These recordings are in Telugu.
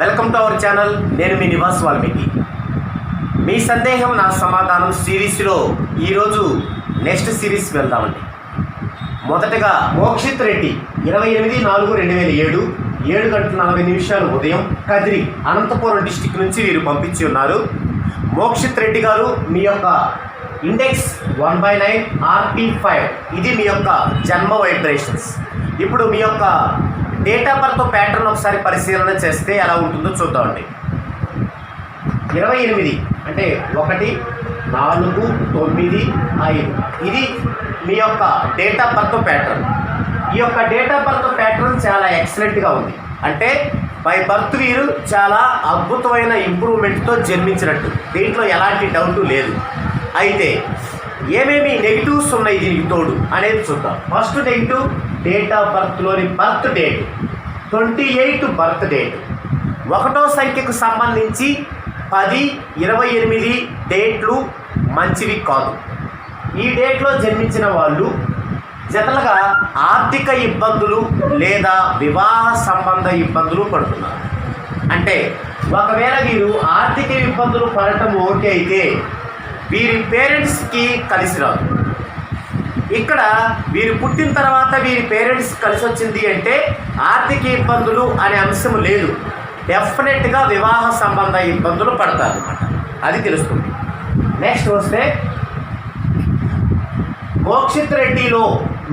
Welcome to our channel. నేను మీ నివాస్ వాల్మీకి. మీ సందేహం నా సమాధానం సిరీస్లో ఈరోజు నెక్స్ట్ సిరీస్ వెళ్దామండి. మొదటగా మోక్షిత్ రెడ్డి ఇరవై ఎనిమిది నాలుగు రెండు వేల ఏడు ఏడు గంటల నలభై నిమిషాలు ఉదయం కదిరి అనంతపురం డిస్టిక్ నుంచి వీరు పంపించి ఉన్నారు. మోక్షిత్ రెడ్డి గారు మీ యొక్క index one by nine RT five. ఇది మీ యొక్క జన్మ వైబ్రేషన్స్. ఇప్పుడు మీ యొక్క డేట్ ఆఫ్ బర్త్ ప్యాటర్న్ ఒకసారి పరిశీలన చేస్తే ఎలా ఉంటుందో చూద్దామండి. ఇరవై ఎనిమిది అంటే ఒకటి నాలుగు తొమ్మిది ఐదు. ఇది మీ యొక్క డేట్ ఆఫ్ బర్త్ ప్యాటర్న్ ఈ యొక్క డేట్ ఆఫ్ బర్త్ ప్యాటర్న్ చాలా ఎక్సలెంట్గా ఉంది. అంటే బై బర్త్ వీరు చాలా అద్భుతమైన ఇంప్రూవ్మెంట్తో జన్మించినట్టు. దీంట్లో ఎలాంటి డౌట్ లేదు. అయితే ఏమేమి నెగిటివ్స్ ఉన్నాయి దీనికి తోడు అనేది చూద్దాం. First negative date of బర్త్లోని birth date twenty eight birth date ఒకటో సంఖ్యకు సంబంధించి పది ఇరవై ఎనిమిది డేట్లు మంచివి కాదు. ఈ డేట్లో జన్మించిన వాళ్ళు జనరల్గా ఆర్థిక ఇబ్బందులు లేదా వివాహ సంబంధ ఇబ్బందులు పడుతున్నారు. అంటే ఒకవేళ వీరు ఆర్థిక ఇబ్బందులు పడటం ఓకే అయితే వీరి పేరెంట్స్కి కలిసి రాదు. ఇక్కడ వీరు పుట్టిన తర్వాత వీరి పేరెంట్స్ కలిసి వచ్చింది అంటే ఆర్థిక ఇబ్బందులు అనే అంశం లేదు. డెఫినెట్గా వివాహ సంబంధ ఇబ్బందులు పడతారు అనమాట అది తెలుస్తుంది. నెక్స్ట్ వస్తే Mokshith రెడ్డిలో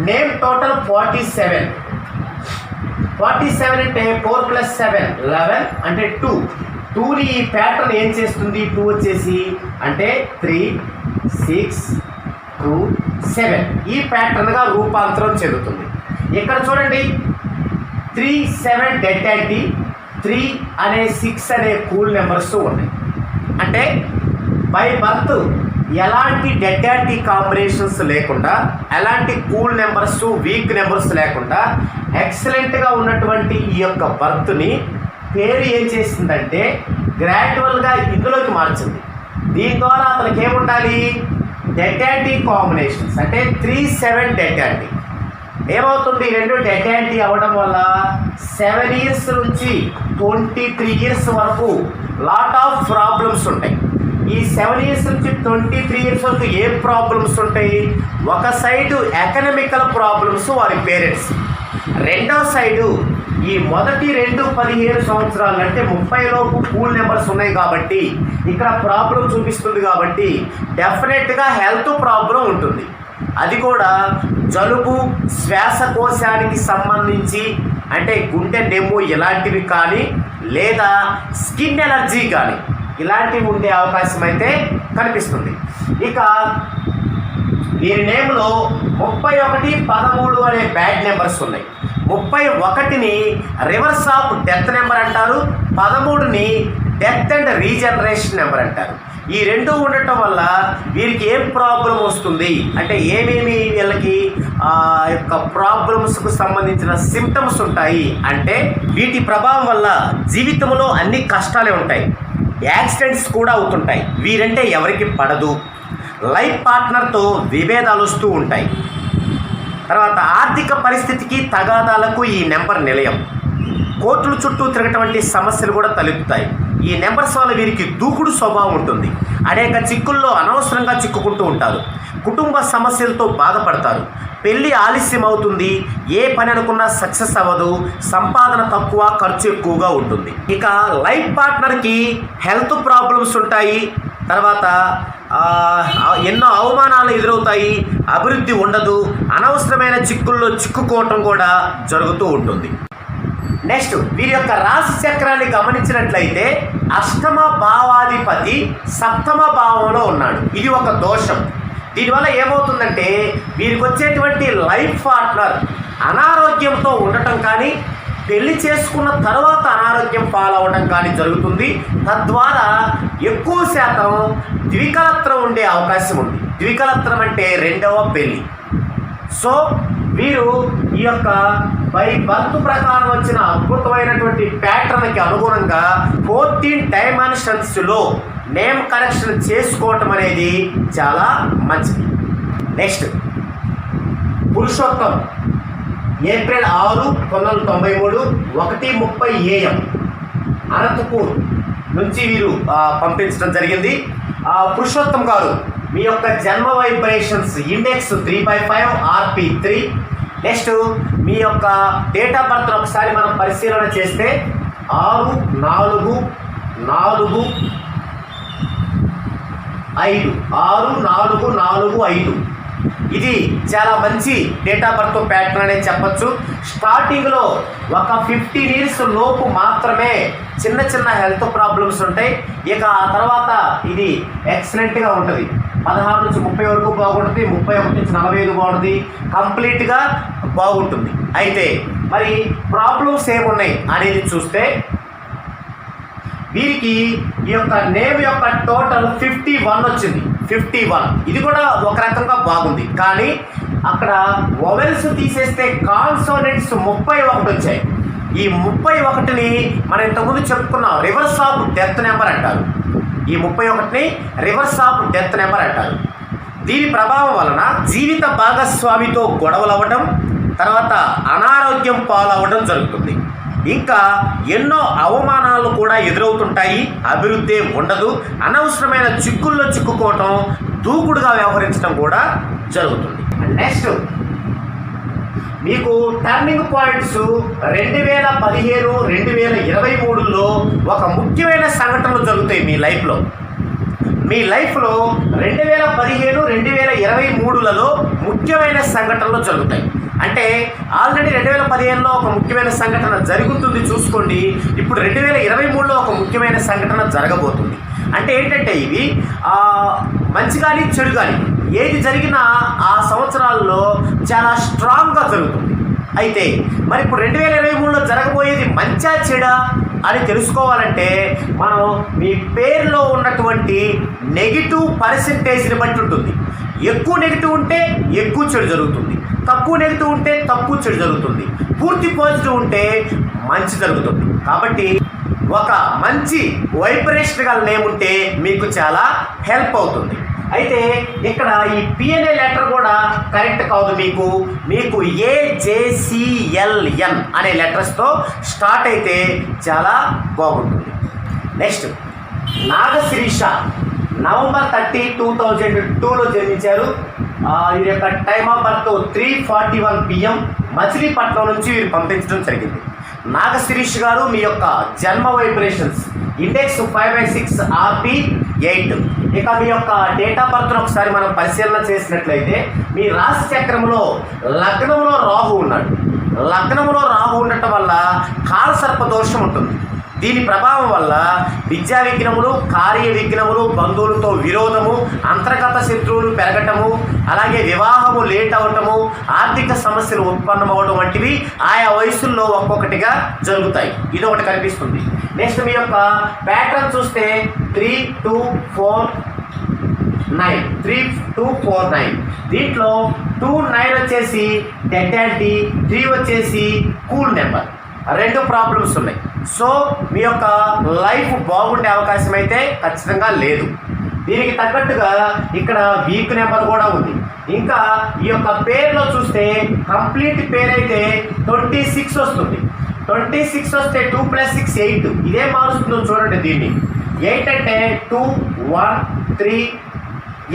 name total forty seven forty seven అంటే ఫోర్ ప్లస్ సెవెన్ లెవెన్ అంటే టూ టూని ఈ ప్యాటర్న్ ఏం చేస్తుంది? టూ వచ్చేసి అంటే త్రీ సిక్స్ టూ సెవెన్. ఈ ప్యాటర్న్గా రూపాంతరం చెందుతుంది. ఇక్కడ చూడండి three seven dead anti three అనే సిక్స్ అనే కూల్ నెంబర్స్ ఉన్నాయి. అంటే బై బర్త్ ఎలాంటి డెడ్ యాంటీ కాంబినేషన్స్ లేకుండా ఎలాంటి కూల్ నెంబర్స్ వీక్ నెంబర్స్ లేకుండా ఎక్సలెంట్గా ఉన్నటువంటి ఈ యొక్క బర్త్ని పేరు ఏం చేసిందంటే గ్రాడ్యువల్గా ఇందులోకి మార్చింది. దీని ద్వారా అతనికి ఏముండాలి? Dead combinations. అంటే త్రీ సెవెన్ డెడ్ ఏమవుతుంది? రెండు డెడ్ అవ్వడం వల్ల సెవెన్ ఇయర్స్ నుంచి ట్వంటీ త్రీ ఇయర్స్ వరకు లాట్ ఆఫ్ ప్రాబ్లమ్స్ ఉంటాయి. ఈ సెవెన్ ఇయర్స్ నుంచి ట్వంటీ త్రీ ఇయర్స్ వరకు ఏ ప్రాబ్లమ్స్ ఉంటాయి? ఒక సైడు ఎకనమికల్ ప్రాబ్లమ్స్ వారి పేరెంట్స్. రెండో సైడు ఈ మొదటి రెండు పదిహేను సంవత్సరాలు అంటే ముప్పై లోపు కూల్ నెంబర్స్ ఉన్నాయి కాబట్టి ఇక్కడ ప్రాబ్లం చూపిస్తుంది కాబట్టి డెఫినెట్గా హెల్త్ ప్రాబ్లం ఉంటుంది. అది కూడా జలుబు శ్వాసకోశానికి సంబంధించి అంటే గుండె డెమ్ము ఇలాంటివి కానీ లేదా స్కిన్ ఎలర్జీ కానీ ఇలాంటివి ఉండే అవకాశం అయితే కనిపిస్తుంది. ఇక ఈ నేమ్లో ముప్పై ఒకటి పదమూడు అనే బ్యాడ్ నెంబర్స్ ఉన్నాయి. ముప్పై ఒకటిని రివర్స్ ఆఫ్ డెత్ నెంబర్ అంటారు పదమూడుని డెత్ అండ్ రీజనరేషన్ నెంబర్ అంటారు. ఈ రెండు ఉండటం వల్ల వీరికి ఏం ప్రాబ్లం వస్తుంది? అంటే ఏమేమి వీళ్ళకి ఆ యొక్క ప్రాబ్లమ్స్కు సంబంధించిన సిమ్టమ్స్ ఉంటాయి? అంటే వీటి ప్రభావం వల్ల జీవితంలో అన్ని కష్టాలే ఉంటాయి. యాక్సిడెంట్స్ కూడా అవుతుంటాయి. వీరంటే ఎవరికి పడదు. లైఫ్ పార్ట్నర్తో విభేదాలు వస్తూ ఉంటాయి. తర్వాత ఆర్థిక పరిస్థితికి తగాదాలకు ఈ నెంబర్ నిలయం. కోర్టుల చుట్టూ తిరగటువంటి సమస్యలు కూడా తలెత్తుతాయి. ఈ నెంబర్స్ వల్ల వీరికి దూకుడు స్వభావం ఉంటుంది. అనేక చిక్కుల్లో అనవసరంగా చిక్కుకుంటూ ఉంటారు. కుటుంబ సమస్యలతో బాధపడతారు. పెళ్ళి ఆలస్యం అవుతుంది. ఏ పని అనుకున్నా సక్సెస్ అవ్వదు. సంపాదన తక్కువ ఖర్చు ఎక్కువగా ఉంటుంది. ఇక లైఫ్ పార్ట్నర్కి హెల్త్ ప్రాబ్లమ్స్ ఉంటాయి. తర్వాత ఎన్నో అవమానాలు ఎదురవుతాయి అభివృద్ధి ఉండదు అనవసరమైన చిక్కుల్లో చిక్కుకోవటం కూడా జరుగుతూ ఉంటుంది. నెక్స్ట్ వీరి యొక్క రాశి చక్రాన్ని గమనించినట్లయితే అష్టమ భావాధిపతి సప్తమ భావంలో ఉన్నాడు. ఇది ఒక దోషం. దీనివల్ల ఏమవుతుందంటే వీరికి వచ్చేటువంటి లైఫ్ పార్ట్నర్ అనారోగ్యంతో ఉండటం కానీ పెళ్ళి చేసుకున్న తర్వాత అనారోగ్యం పాలవడం కానీ జరుగుతుంది. తద్వారా ఎక్కువ శాతం ద్వికలత్రం ఉండే అవకాశం ఉంది. ద్వికలత్రం అంటే రెండవ పెళ్ళి సో వీరు ఈ యొక్క బై బర్త్ ప్రకారం వచ్చిన అద్భుతమైనటువంటి ప్యాటర్న్కి అనుగుణంగా ఫోర్టీన్ డైమెన్షన్స్లో నేమ్ కరెక్షన్ చేసుకోవటం అనేది చాలా మంచిది. నెక్స్ట్ పురుషోత్తం. ఏప్రిల్ ఆరు పంతొమ్మిది వందల తొంభై మూడు ఒకటి ముప్పై ఏఎం. అనంతపూర్ నుంచి వీరు పంపించడం జరిగింది. పురుషోత్తం గారు మీ యొక్క జన్మ vibrations index three by five RP three. Next మీ యొక్క డేట్ ఆఫ్ బర్త్ ఒకసారి మనం పరిశీలన చేస్తే ఆరు నాలుగు నాలుగు ఐదు. ఆరు నాలుగు నాలుగు ఐదు. ఇది చాలా మంచి డేట్ ఆఫ్ బర్త్ ప్యాటర్న్ అనేది చెప్పచ్చు స్టార్టింగ్లో ఒక ఫిఫ్టీన్ ఇయర్స్ లోపు మాత్రమే చిన్న చిన్న హెల్త్ ప్రాబ్లమ్స్ ఉంటాయి. ఇక ఆ తర్వాత ఇది ఎక్సలెంట్గా ఉంటుంది. పదహారు నుంచి ముప్పై వరకు బాగుంటుంది ముప్పై ఒకటి నుంచి నలభై ఐదు బాగుంటుంది. కంప్లీట్గా బాగుంటుంది. అయితే మరి ప్రాబ్లమ్స్ ఏమున్నాయి అనేది చూస్తే వీరికి ఈ యొక్క నేమ్ యొక్క టోటల్ ఫిఫ్టీ వన్ వచ్చింది. Fifty one. ఇది కూడా ఒక రకంగా బాగుంది. కానీ అక్కడ వొవెల్స్ తీసేస్తే కాన్సోనెంట్స్ ముప్పై ఒకటి వచ్చాయి. ఈ ముప్పై ఒకటిని మనం ఇంతకుముందు చెప్పుకున్నాం. రివర్స్ ఆఫ్ డెత్ నెంబర్ అంటారు. ఈ ముప్పై ఒకటిని రివర్స్ ఆఫ్ డెత్ నెంబర్ అంటారు. దీని ప్రభావం వలన జీవిత భాగస్వామితో గొడవలు అవ్వడం తర్వాత అనారోగ్యం పాలవ్వడం జరుగుతుంది. ఇంకా ఎన్నో అవమానాలు కూడా ఎదురవుతుంటాయి. అభివృద్ధి ఉండదు. అనవసరమైన చిక్కుల్లో చిక్కుకోవటం దూకుడుగా వ్యవహరించడం కూడా జరుగుతుంది. నెక్స్ట్ మీకు టర్నింగ్ పాయింట్స్ రెండు వేల పదిహేను రెండు వేల ఇరవై మూడులో ఒక ముఖ్యమైన సంఘటనలు జరుగుతాయి మీ లైఫ్లో. మీ లైఫ్లో రెండు వేల పదిహేను రెండు వేల ఇరవై మూడులలో ముఖ్యమైన సంఘటనలు జరుగుతాయి. అంటే ఆల్రెడీ రెండు వేల పదిహేనులో ఒక ముఖ్యమైన సంఘటన జరుగుతుంది చూసుకోండి. ఇప్పుడు రెండు వేల ఇరవై మూడులో ఒక ముఖ్యమైన సంఘటన జరగబోతుంది. అంటే ఏంటంటే ఇవి మంచి కానీ చెడు కానీ ఏది జరిగినా ఆ సంవత్సరాల్లో చాలా స్ట్రాంగ్గా జరుగుతుంది. అయితే మరి ఇప్పుడు రెండు వేల ఇరవై మూడులో జరగబోయేది మంచా చెడా అని తెలుసుకోవాలంటే మనం మీ పేరులో ఉన్నటువంటి నెగిటివ్ పర్సంటేజ్ని బట్టి ఉంటుంది. ఎక్కువ నెగిటివ్ ఉంటే ఎక్కువ చెడు జరుగుతుంది. తక్కువ నెగిటివ్ ఉంటే తక్కువ చెడు జరుగుతుంది. పూర్తి పాజిటివ్ ఉంటే మంచి జరుగుతుంది. కాబట్టి ఒక మంచి వైబ్రేషన్ గల నేమ్ ఉంటే మీకు చాలా హెల్ప్ అవుతుంది. అయితే ఇక్కడ ఈ పిఎన్ఏ లెటర్ కూడా కరెక్ట్ కాదు మీకు. మీకు ఏజేసిఎల్ఎన్ అనే లెటర్స్తో స్టార్ట్ అయితే చాలా బాగుంటుంది. Next Nagasirisha. November thirty two thousand టూలో జన్మించారు. వీరి యొక్క time of birth three forty one PM. Machilipatnam నుంచి వీరు పంపించడం జరిగింది. నాగశిరీష్ గారు మీ యొక్క జన్మ vibrations. Index five by six RP eight. ఇక మీ యొక్క డేట్ ఆఫ్ బర్త్ ఒకసారి మనం పరిశీలన చేసినట్లయితే మీ రాశి చక్రంలో లగ్నంలో రాహు ఉన్నాడు. లగ్నంలో రాహు ఉండటం వల్ల కాలసర్ప దోషం ఉంటుంది. దీని ప్రభావం వల్ల విద్యా విఘ్నములు కార్య విఘ్నములు బంధువులతో విరోధము అంతర్గత శత్రువులు పెరగటము అలాగే వివాహము లేట్ అవటము ఆర్థిక సమస్యలు ఉత్పన్నమవడం వంటివి ఆయా వయసుల్లో ఒక్కొక్కటిగా జరుగుతాయి. ఇది ఒకటి కనిపిస్తుంది. నెక్స్ట్ మీ యొక్క ప్యాటర్న్ చూస్తే three two four nine three two four nine దీంట్లో టూ నైన్ వచ్చేసి డెడ్ యాంటీ త్రీ వచ్చేసి కూల్ నెంబర్ రెండు ప్రాబ్లమ్స్ ఉన్నాయి. సో మీ యొక్క లైఫ్ బాగుండే అవకాశం అయితే ఖచ్చితంగా లేదు. దీనికి తగ్గట్టుగా ఇక్కడ వీక్ నెంబర్ కూడా ఉంది. ఇంకా ఈ యొక్క పేరులో చూస్తే కంప్లీట్ పేరు అయితే ట్వంటీ సిక్స్ వస్తుంది. ట్వంటీ సిక్స్ వస్తే టూ ప్లస్ సిక్స్ ఎయిట్. ఇదే మారుస్తుందో చూడండి దీన్ని. ఎయిట్ అంటే two one three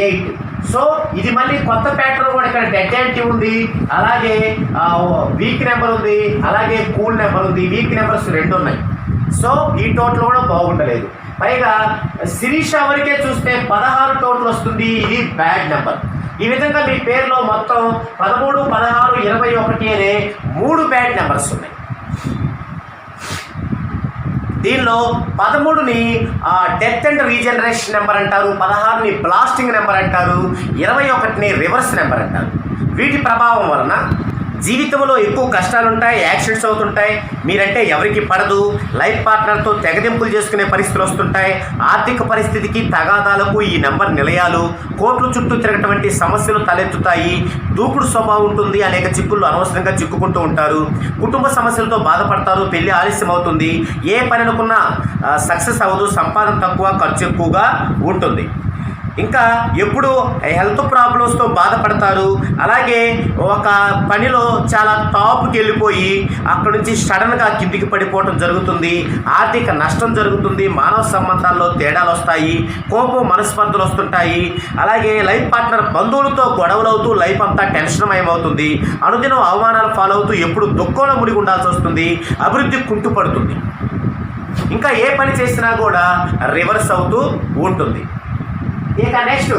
eight. So ఇది మళ్ళీ కొత్త ప్యాటర్న్ కూడా ఇక్కడ డెడ్ యాంటీ ఉంది అలాగే వీక్ నెంబర్ ఉంది అలాగే కూల్ నెంబర్ ఉంది. వీక్ నెంబర్స్ రెండు ఉన్నాయి. సో ఈ టోటల్ కూడా బాగుండలేదు. పైగా శిరీష వరకే చూస్తే పదహారు టోటల్ వస్తుంది ఇది బ్యాడ్ నెంబర్ ఈ విధంగా మీ పేరులో మొత్తం పదమూడు పదహారు ఇరవై ఒకటి అనే మూడు బ్యాడ్ నెంబర్స్ ఉన్నాయి. దీనిలో పదమూడుని డెత్ అండ్ రీజనరేషన్ నెంబర్ అంటారు పదహారుని బ్లాస్టింగ్ నెంబర్ అంటారు ఇరవై ఒకటిని రివర్స్ నెంబర్ అంటారు. వీటి ప్రభావం వలన జీవితంలో ఎక్కువ కష్టాలు ఉంటాయి యాక్సిడెంట్స్ అవుతుంటాయి మీరంటే ఎవరికి పడదు. లైఫ్ పార్ట్నర్తో తెగదింపులు చేసుకునే పరిస్థితులు వస్తుంటాయి. ఆర్థిక పరిస్థితికి తగాదాలకు ఈ నెంబర్ నిలయాలు. కోట్లు చుట్టూ తిరగటువంటి సమస్యలు తలెత్తుతాయి. దూకుడు స్వభావం ఉంటుంది అనేక చిక్కులు అనవసరంగా చిక్కుకుంటూ ఉంటారు. కుటుంబ సమస్యలతో బాధపడతారు పెళ్ళి ఆలస్యం అవుతుంది ఏ పని అనుకున్నా సక్సెస్ అవ్వదు సంపాదన తక్కువ ఖర్చు ఎక్కువగా ఉంటుంది. ఇంకా ఎప్పుడు హెల్త్ ప్రాబ్లమ్స్తో బాధపడతారు. అలాగే ఒక పనిలో చాలా టాప్కి వెళ్ళిపోయి అక్కడ నుంచి సడన్గా కిందికి పడిపోవటం జరుగుతుంది. ఆర్థిక నష్టం జరుగుతుంది. మానవ సంబంధాల్లో తేడాలు వస్తాయి. కోపం మనస్పర్ధలు వస్తుంటాయి. అలాగే లైఫ్ పార్ట్నర్ బంధువులతో గొడవలు అవుతూ లైఫ్ అంతా టెన్షన్ మయమవుతుంది అనుదినం అవమానాలు ఫాలో అవుతూ ఎప్పుడు దుఃఖంలో మునిగి ఉండాల్సి వస్తుంది. అభివృద్ధి కుంటుపడుతుంది. ఇంకా ఏ పని చేసినా కూడా రివర్స్ అవుతూ ఉంటుంది. ఇక నెక్స్ట్?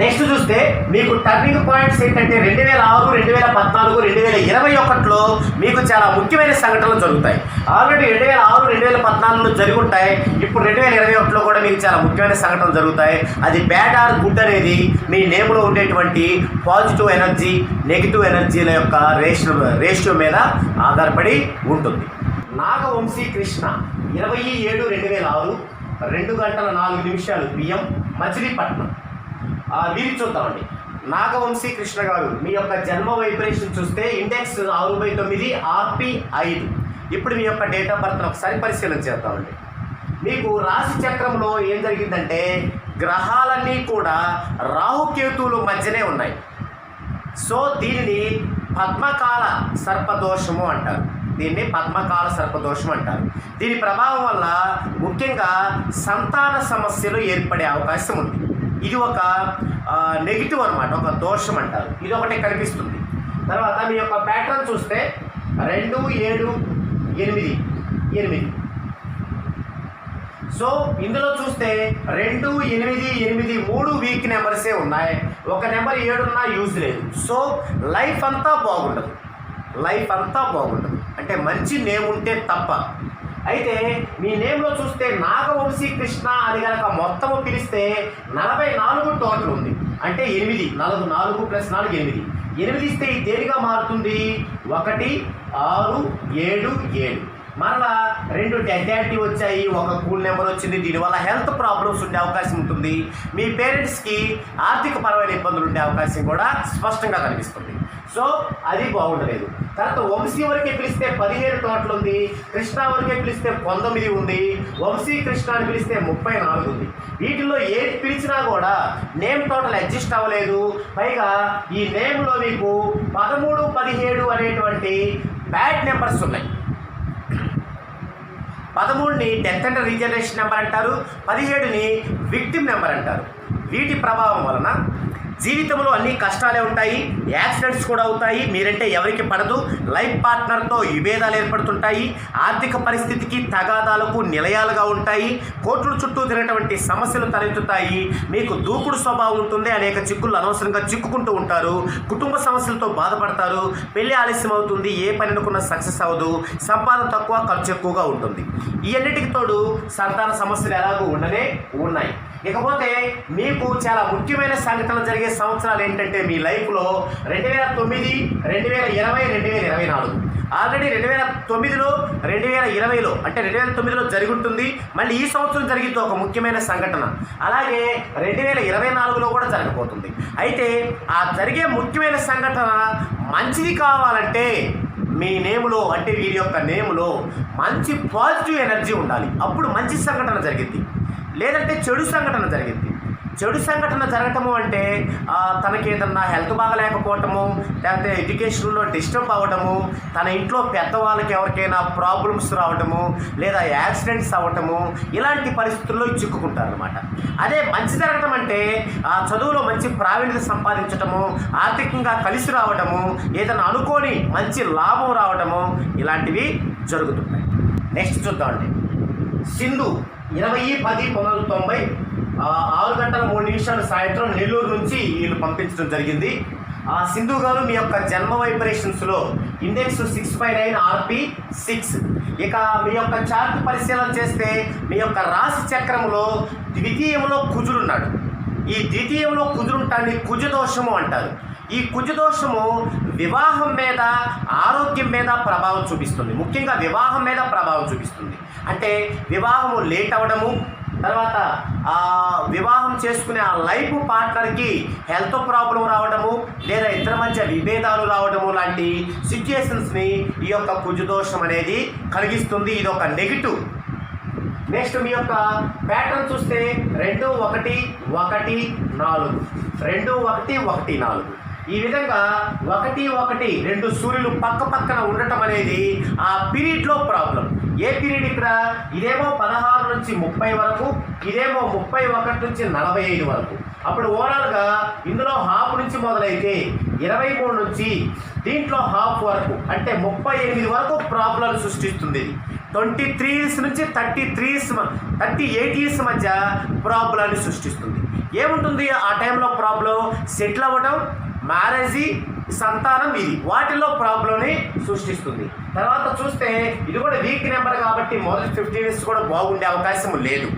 నెక్స్ట్ చూస్తే మీకు టర్నింగ్ పాయింట్స్ ఏంటంటే రెండు వేల ఆరు రెండు వేల పద్నాలుగు రెండు వేల ఇరవై ఒకటిలో మీకు చాలా ముఖ్యమైన సంఘటనలు జరుగుతాయి. ఆల్రెడీ రెండు వేల ఆరు రెండు వేల పద్నాలుగులో జరిగి ఉంటాయి ఇప్పుడు రెండు వేల ఇరవై ఒకటిలో కూడా మీకు చాలా ముఖ్యమైన సంఘటనలు జరుగుతాయి. అది బ్యాడ్ ఆర్ గుడ్ అనేది మీ నేమ్లో ఉండేటువంటి పాజిటివ్ ఎనర్జీ నెగిటివ్ ఎనర్జీల యొక్క రేషియో రేషియో మీద ఆధారపడి ఉంటుంది. నాగవంశీ కృష్ణ ఇరవై ఏడు రెండు వేల ఆరు రెండు గంటల నాలుగు నిమిషాలు బియ్యం మచిలీపట్నం. వీరి చూద్దామండి. నాగవంశీ కృష్ణ గారు మీ యొక్క జన్మ వైబ్రేషన్ చూస్తే ఇండెక్స్ ఆరు బై తొమ్మిది ఆర్పి ఐదు. ఇప్పుడు మీ యొక్క డేట్ ఆఫ్ బర్త్ ఒకసారి పరిశీలన చేద్దామండి. మీకు రాశి చక్రంలో ఏం జరిగిందంటే గ్రహాలన్నీ కూడా రాహుకేతువుల మధ్యనే ఉన్నాయి. సో దీనిని పద్మకాల సర్పదోషము అంటారు. దీన్ని పద్మకాల సర్పదోషం అంటారు. దీని ప్రభావం వల్ల ముఖ్యంగా సంతాన సమస్యలు ఏర్పడే అవకాశం ఉంది. ఇది ఒక నెగిటివ్ అనమాట ఒక దోషం అంటారు. ఇది ఒకటి కనిపిస్తుంది. తర్వాత మీ యొక్క ప్యాటర్న్ చూస్తే రెండు ఏడు ఎనిమిది ఎనిమిది. సో ఇందులో చూస్తే రెండు ఎనిమిది ఎనిమిది మూడు వీక్ నెంబర్సే ఉన్నాయి. ఒక నెంబర్ ఏడున్నా యూజ్ లేదు. సో లైఫ్ అంతా బాగుండదు. లైఫ్ అంతా బాగుండదు. అంటే మంచి నేమ్ ఉంటే తప్ప. అయితే మీ నేమ్లో చూస్తే నాగవంశీ కృష్ణ అని కనుక మొత్తం పిలిస్తే నలభై నాలుగు టోటల్ ఉంది. అంటే ఎనిమిది. నాలుగు నాలుగు ప్లస్ నాలుగు ఎనిమిది. ఎనిమిది ఇస్తే ఇది దేనిగా మారుతుంది? ఒకటి ఆరు ఏడు ఏడు. మరలా రెండు డెడ్ వచ్చాయి. ఒక కూల్ నెంబర్ వచ్చింది. దీనివల్ల హెల్త్ ప్రాబ్లమ్స్ ఉండే అవకాశం ఉంటుంది. మీ పేరెంట్స్కి ఆర్థిక పరమైన ఇబ్బందులు ఉండే అవకాశం కూడా స్పష్టంగా కనిపిస్తుంది. సో అది బాగుండలేదు. తర్వాత వంశీ వరకే పిలిస్తే పదిహేను తోటలు ఉంది కృష్ణ వరకే పిలిస్తే పంతొమ్మిది ఉంది వంశీ కృష్ణ అని పిలిస్తే ముప్పై నాలుగు ఉంది. వీటిలో ఏది పిలిచినా కూడా నేమ్ టోటల్ అడ్జస్ట్ అవ్వలేదు. పైగా ఈ నేమ్లో మీకు పదమూడు పదిహేడు అనేటువంటి బ్యాడ్ నెంబర్స్ ఉన్నాయి. పదమూడుని డెత్ అండ్ రీజనరేషన్ నెంబర్ అంటారు పదిహేడుని విక్టిమ్ నెంబర్ అంటారు. వీటి ప్రభావం వలన జీవితంలో అన్ని కష్టాలే ఉంటాయి యాక్సిడెంట్స్ కూడా అవుతాయి. మీరంటే ఎవరికి పడదు. లైఫ్ పార్ట్నర్తో విభేదాలు ఏర్పడుతుంటాయి. ఆర్థిక పరిస్థితికి తగాదాలకు నిలయాలుగా ఉంటాయి. కోర్టుల చుట్టూ తిరిగినటువంటి సమస్యలు తలెత్తుతాయి. మీకు దూకుడు స్వభావం ఉంటుంది. అనేక చిక్కులు అనవసరంగా చిక్కుకుంటూ ఉంటారు. కుటుంబ సమస్యలతో బాధపడతారు. పెళ్ళి ఆలస్యం అవుతుంది. ఏ పని అనుకున్నా సక్సెస్ అవ్వదు. సంపాదన తక్కువ ఖర్చు ఎక్కువగా ఉంటుంది. ఈ తోడు సంతాన సమస్యలు ఎలాగూ ఉండనే ఉన్నాయి. ఇకపోతే మీకు చాలా ముఖ్యమైన సంఘటనలు జరిగే సంవత్సరాలు ఏంటంటే మీ లైఫ్లో రెండు వేల తొమ్మిది రెండు వేల ఇరవై రెండు వేల ఇరవై నాలుగు. ఆల్రెడీ రెండు వేల తొమ్మిదిలో రెండు వేల ఇరవైలో అంటే రెండు వేల తొమ్మిదిలో జరుగుతుంది. మళ్ళీ ఈ సంవత్సరం జరిగింది ఒక ముఖ్యమైన సంఘటన. అలాగే రెండు వేల ఇరవై నాలుగులో కూడా జరగబోతుంది. అయితే ఆ జరిగే ముఖ్యమైన సంఘటన మంచిది కావాలంటే మీ నేములో అంటే వీరి యొక్క నేములో మంచి పాజిటివ్ ఎనర్జీ ఉండాలి. అప్పుడు మంచి సంఘటన జరిగింది. లేదంటే చెడు సంఘటన జరిగింది. చెడు సంఘటన జరగటము అంటే తనకి ఏదన్నా హెల్త్ బాగలేకపోవటము లేకపోతే ఎడ్యుకేషన్లో డిస్టర్బ్ అవ్వటము తన ఇంట్లో పెద్దవాళ్ళకి ఎవరికైనా ప్రాబ్లమ్స్ రావటము లేదా యాక్సిడెంట్స్ అవ్వటము ఇలాంటి పరిస్థితుల్లో చిక్కుకుంటారు అనమాట అదే మంచి జరగటం అంటే ఆ చదువులో మంచి ప్రావీణ్యత సంపాదించటము ఆర్థికంగా కలిసి రావటము ఏదైనా అనుకోని మంచి లాభం రావటము ఇలాంటివి జరుగుతుంటాయి. నెక్స్ట్ చూద్దామండి. సింధు ఇరవై పది పంతొమ్మిది తొంభై ఆరు గంటల మూడు నిమిషాలు సాయంత్రం నెల్లూరు నుంచి వీళ్ళు పంపించడం జరిగింది. ఆ సింధు గారు మీ యొక్క జన్మ వైబ్రేషన్స్లో index six by nine RP six. ఇక మీ యొక్క చార్ట్ పరిశీలన చేస్తే మీ యొక్క రాశి చక్రంలో ద్వితీయంలో కుజుడున్నాడు. ఈ ద్వితీయంలో కుజుడుంటాన్ని కుజదోషము అంటారు. ఈ కుజదోషము వివాహం మీద ఆరోగ్యం మీద ప్రభావం చూపిస్తుంది. ముఖ్యంగా వివాహం మీద ప్రభావం చూపిస్తుంది. అంటే వివాహము లేట్ అవ్వడము తర్వాత వివాహం చేసుకునే ఆ లైఫ్ పార్ట్నర్కి హెల్త్ ప్రాబ్లం రావడము లేదా ఇతర మధ్య విభేదాలు రావడము లాంటి సిచ్యుయేషన్స్ని ఈ యొక్క కుజదోషం అనేది కలిగిస్తుంది. ఇది ఒక నెగిటివ్. నెక్స్ట్ మీ యొక్క ప్యాటర్న్ చూస్తే రెండు ఒకటి ఒకటి నాలుగు. రెండు ఒకటి ఒకటి నాలుగు. ఈ విధంగా ఒకటి ఒకటి రెండు సూర్యులు పక్క పక్కన ఉండటం అనేది ఆ పీరియడ్లో ప్రాబ్లం ఏ పీరియడ్ ఇక్కడ? ఇదేమో పదహారు నుంచి ముప్పై వరకు ఇదేమో ముప్పై ఒకటి నుంచి నలభై ఐదు వరకు. అప్పుడు ఓవరాల్గా ఇందులో హాఫ్ నుంచి మొదలైతే ఇరవై మూడు నుంచి దీంట్లో హాఫ్ వరకు అంటే ముప్పై ఎనిమిది వరకు ప్రాబ్లం సృష్టిస్తుంది. ఇది ట్వంటీ త్రీ ఇయర్స్ నుంచి thirty three years thirty eight years మధ్య ప్రాబ్లాన్ని సృష్టిస్తుంది. ఏముంటుంది? ఆ టైంలో ప్రాబ్లం సెటిల్ అవ్వడం మ్యారేజీ సంతానం ఇది. వాటిలో ప్రాబ్లంని సృష్టిస్తుంది. తర్వాత చూస్తే ఇది కూడా వీక్ నెంబర్ కాబట్టి మొదటి ఫిఫ్టీన్ ఇయర్స్ కూడా బాగుండే అవకాశం లేదు.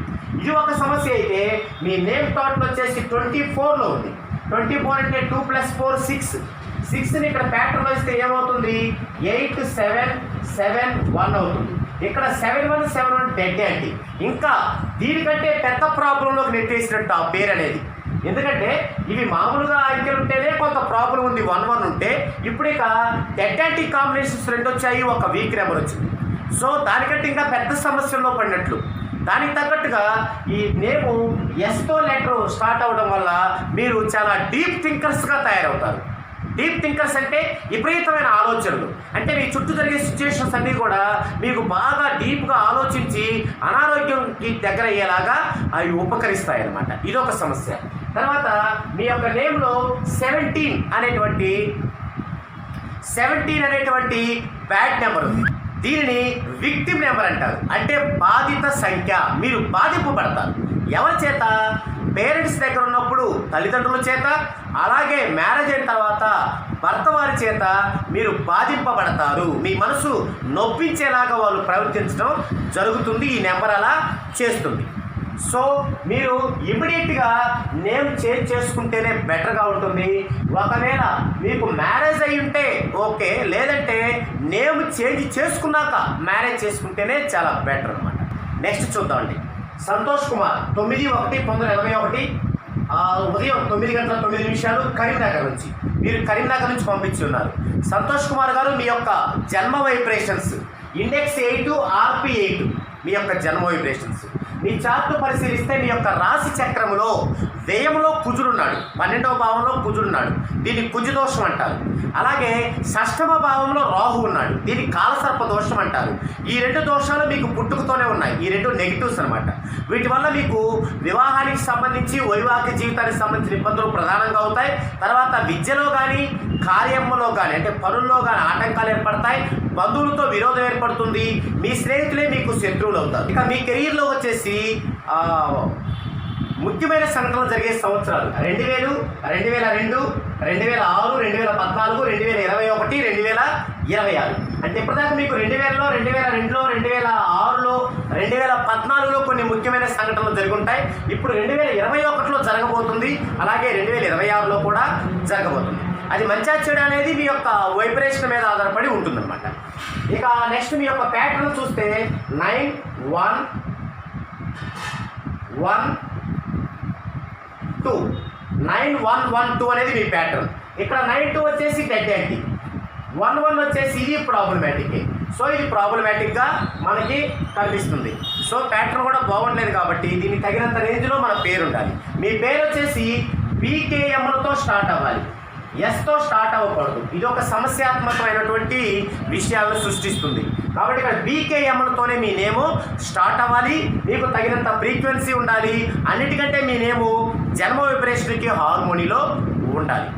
ఇది ఒక సమస్య అయితే మీ నేమ్ థాట్లో వచ్చేసి ట్వంటీ ఫోర్లో ఉంది. ట్వంటీ ఫోర్ అంటే టూ ప్లస్ ఫోర్ సిక్స్. సిక్స్ని ఇక్కడ ప్యాటర్న్ వస్తే ఏమవుతుంది? ఎయిట్ సెవెన్ సెవెన్ వన్ అవుతుంది. ఇక్కడ seven one seven one dead అండి. ఇంకా దీనికంటే పెద్ద ప్రాబ్లంలోకి నెట్టేసినట్టు ఆ పేరు అనేది. ఎందుకంటే ఇవి మామూలుగా అంకెలు ఉంటేనే కొంత ప్రాబ్లం ఉంది వన్ వన్ ఉంటే. ఇప్పుడు ఇక డెడ్ కాంబినేషన్స్ రెండు వచ్చాయి ఒక వీక్ నెంబర్ వచ్చింది. సో దానికంటే ఇంకా పెద్ద సమస్యల్లో పడినట్లు. దానికి తగ్గట్టుగా ఈ నేము ఎస్తో లెటర్ స్టార్ట్ అవ్వడం వల్ల మీరు చాలా డీప్ థింకర్స్గా తయారవుతారు. డీప్ థింకర్స్ అంటే విపరీతమైన ఆలోచనలు. అంటే మీ చుట్టూ జరిగే సిచ్యువేషన్స్ అన్నీ కూడా మీకు బాగా డీప్గా ఆలోచించి అనారోగ్యంకి దగ్గర అయ్యేలాగా అవి ఉపకరిస్తాయి అన్నమాట ఇదొక సమస్య. తర్వాత మీ యొక్క నేమ్లో సెవెంటీన్ అనేటువంటి సెవెంటీన్ అనేటువంటి బ్యాడ్ నెంబర్ ఉంది. దీనిని విక్టిమ్ నెంబర్ అంటారు. అంటే బాధిత సంఖ్య. మీరు బాధింపబడతారు ఎవరి చేత? పేరెంట్స్ దగ్గర ఉన్నప్పుడు తల్లిదండ్రుల చేత అలాగే మ్యారేజ్ అయిన తర్వాత భర్త వారి చేత మీరు బాధింపబడతారు. మీ మనసు నొప్పించేలాగా వాళ్ళు ప్రవర్తించడం జరుగుతుంది. ఈ నెంబర్ అలా చేస్తుంది. సో మీరు ఇమీడియట్గా నేమ్ చేంజ్ చేసుకుంటేనే బెటర్గా ఉంటుంది. ఒకవేళ మీకు మ్యారేజ్ అయి ఉంటే ఓకే లేదంటే నేమ్ చేంజ్ చేసుకున్నాక మ్యారేజ్ చేసుకుంటేనే చాలా బెటర్ అనమాట నెక్స్ట్ చూద్దామండి సంతోష్ కుమార్ తొమ్మిది ఒకటి పంతొమ్మిది ఎనభై ఒకటి ఉదయం తొమ్మిది గంటల తొమ్మిది నిమిషాలు కరీంనగర్ నుంచి. మీరు కరీంనగర్ నుంచి పంపించి ఉన్నారు. సంతోష్ కుమార్ గారు మీ యొక్క జన్మ vibrations index eight RP eight మీ యొక్క జన్మ వైబ్రేషన్స్. నీ చార్ట్ పరిశీలిస్తే నీ యొక్క రాశి చక్రములో వ్యయంలో కుజుడున్నాడు. పన్నెండవ భావంలో కుజుడున్నాడు. దీన్ని కుజు దోషం అంటారు. అలాగే షష్టమ భావంలో రాహు ఉన్నాడు. దీన్ని కాలసర్ప దోషం అంటారు. ఈ రెండు దోషాలు మీకు పుట్టుకతోనే ఉన్నాయి. ఈ రెండు నెగిటివ్స్ అనమాట వీటి వల్ల మీకు వివాహానికి సంబంధించి వైవాహిక జీవితానికి సంబంధించిన ఇబ్బందులు ప్రధానంగా అవుతాయి. తర్వాత విద్యలో కానీ కార్యములో కానీ అంటే పనుల్లో కానీ ఆటంకాలు ఏర్పడతాయి. బంధువులతో విరోధం ఏర్పడుతుంది. మీ స్నేహితులే మీకు శత్రువులు అవుతారు. ఇక మీ కెరీర్లో వచ్చేసి ముఖ్యమైన సంఘటనలు జరిగే సంవత్సరాలు. రెండు వేలు రెండు వేల రెండు రెండు వేల ఆరు రెండు వేల పద్నాలుగు రెండు వేల ఇరవై ఒకటి రెండు వేల ఇరవై ఆరు. అంటే ఇప్పటిదాకా మీకు రెండు వేలలో రెండు వేల రెండులో రెండు వేల ఆరులో రెండు వేల పద్నాలుగులో కొన్ని ముఖ్యమైన సంఘటనలు జరుగుంటాయి. ఇప్పుడు రెండు వేల ఇరవై ఒకటిలో జరగబోతుంది. అలాగే రెండు వేల ఇరవై ఆరులో కూడా జరగబోతుంది. అది మంచిగా చెడు అనేది మీ యొక్క వైబ్రేషన్ మీద ఆధారపడి ఉంటుందన్నమాట. ఇక నెక్స్ట్ మీ యొక్క ప్యాటర్న్ చూస్తే nine one one two. Nine one one two అనేది మీ ప్యాటర్న్ ఇక్కడ నైన్ టూ వచ్చేసి డెడ్ యాంటీ వన్ వన్ వచ్చేసి ఇది ప్రాబ్లమాటిక్ సో ఇది ప్రాబ్లమాటిక్గా మనకి కనిపిస్తుంది. సో ప్యాటర్న్ కూడా బాగుండలేదు కాబట్టి దీనికి తగినంత రేంజ్లో మన పేరు ఉండాలి. మీ పేరు వచ్చేసి బీకేఎంలతో స్టార్ట్ అవ్వాలి. ఎస్తో స్టార్ట్ అవ్వకూడదు. ఇది ఒక సమస్యాత్మకమైనటువంటి విషయాలను సృష్టిస్తుంది. కాబట్టి ఇక్కడ బీకేఎంలతోనే మీ నేము స్టార్ట్ అవ్వాలి. మీకు తగినంత ఫ్రీక్వెన్సీ ఉండాలి. అన్నిటికంటే మీ నేము జన్మ విపరేషన్కి హార్మోనీలో ఉండాలి.